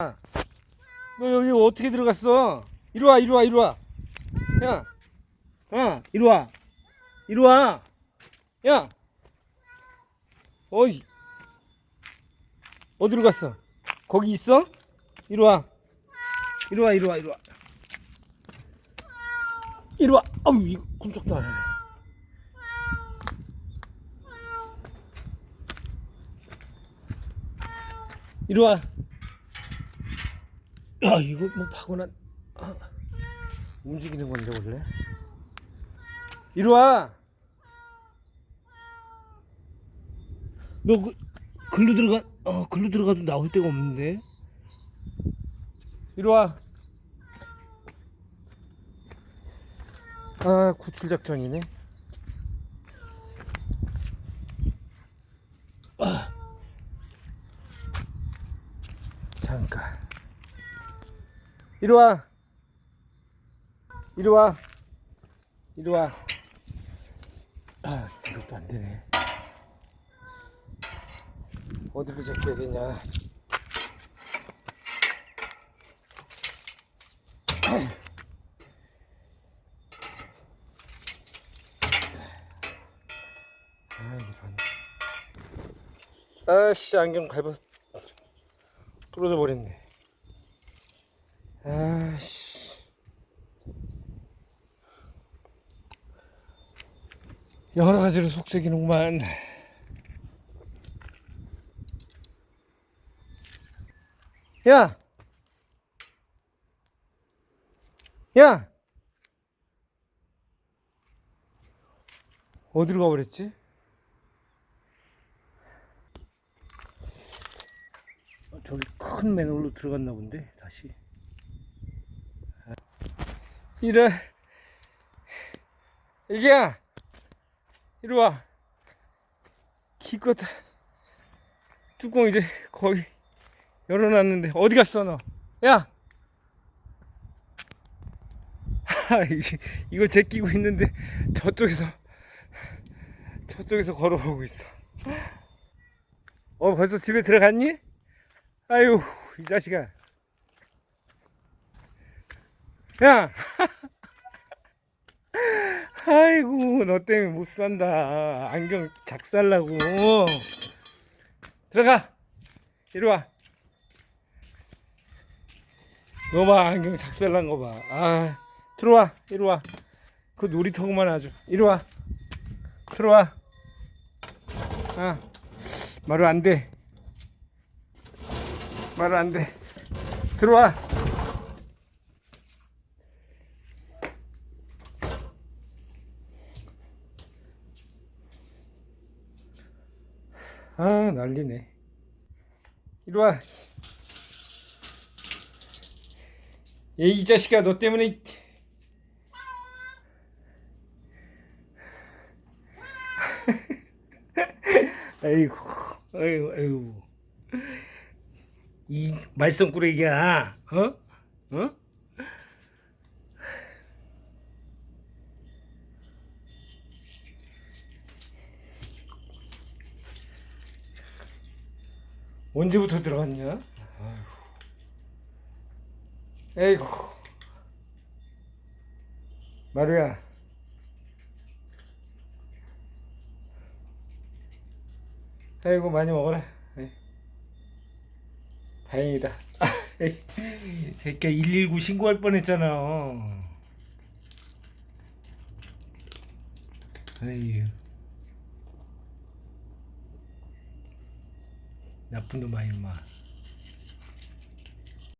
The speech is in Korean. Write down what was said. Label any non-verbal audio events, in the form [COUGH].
너 여기 어떻게 들어갔어? 이리 와, 이리 와, 이리 와. 야, 어, 이리 와, 이리 와. 야, 어이, 어디로 갔어? 거기 있어? 이리 와, 이리 와, 이리 와, 이리 와. 이리 와. 아우, 이거 꼼짝도 안 하네. 이리 와. 야, 이거 뭐 파고난 아, 움직이는 건데 원래. 이리 와. 너 그, 글로 들어가 어 글로 들어가도 나올 데가 없는데. 이리 와. 아 구출 작전이네. 아. 잠깐. 이리 와. 이리 와. 이리 와. 아, 이것도 안 되네. 어디로 제껴야 되냐. 아, 아씨, 안경 밟아 부러져 버렸네. 아씨. 여러 가지로 속색이는구만. 야! 야! 어디로 가버렸지? 어, 저기 큰 맨홀로 들어갔나 본데, 다시. 이래 이게야 이리 와 기껏 뚜껑 이제 거의 열어놨는데 어디 갔어 너? 야! 하, 이- 이거 제끼고 있는데 저쪽에서 저쪽에서 걸어오고 있어. 어 벌써 집에 들어갔니? 아유 이 자식아. 야! [LAUGHS] 아이고, 너 때문에 못 산다. 안경 작살나고. 들어가! 이리 와. 너 봐, 안경 작살난 거 봐. 아, 들어와, 이리 와. 그 놀이터구만 아주. 이리 와. 들어와. 아, 말을 안 돼. 말을 안 돼. 들어와. 아 난리네 이리 와. 얘이 자식아 너 때문에 이- [LAUGHS] 아이고 아이고 아이고 이 말썽꾸러기야 어? 어? 언제부터 들어갔냐? 에이구. 마루야. 아이고 많이 먹어라. 에이. 다행이다. [LAUGHS] 새끼야 119 신고할 뻔 했잖아. 에이. 나쁜 놈아 임마.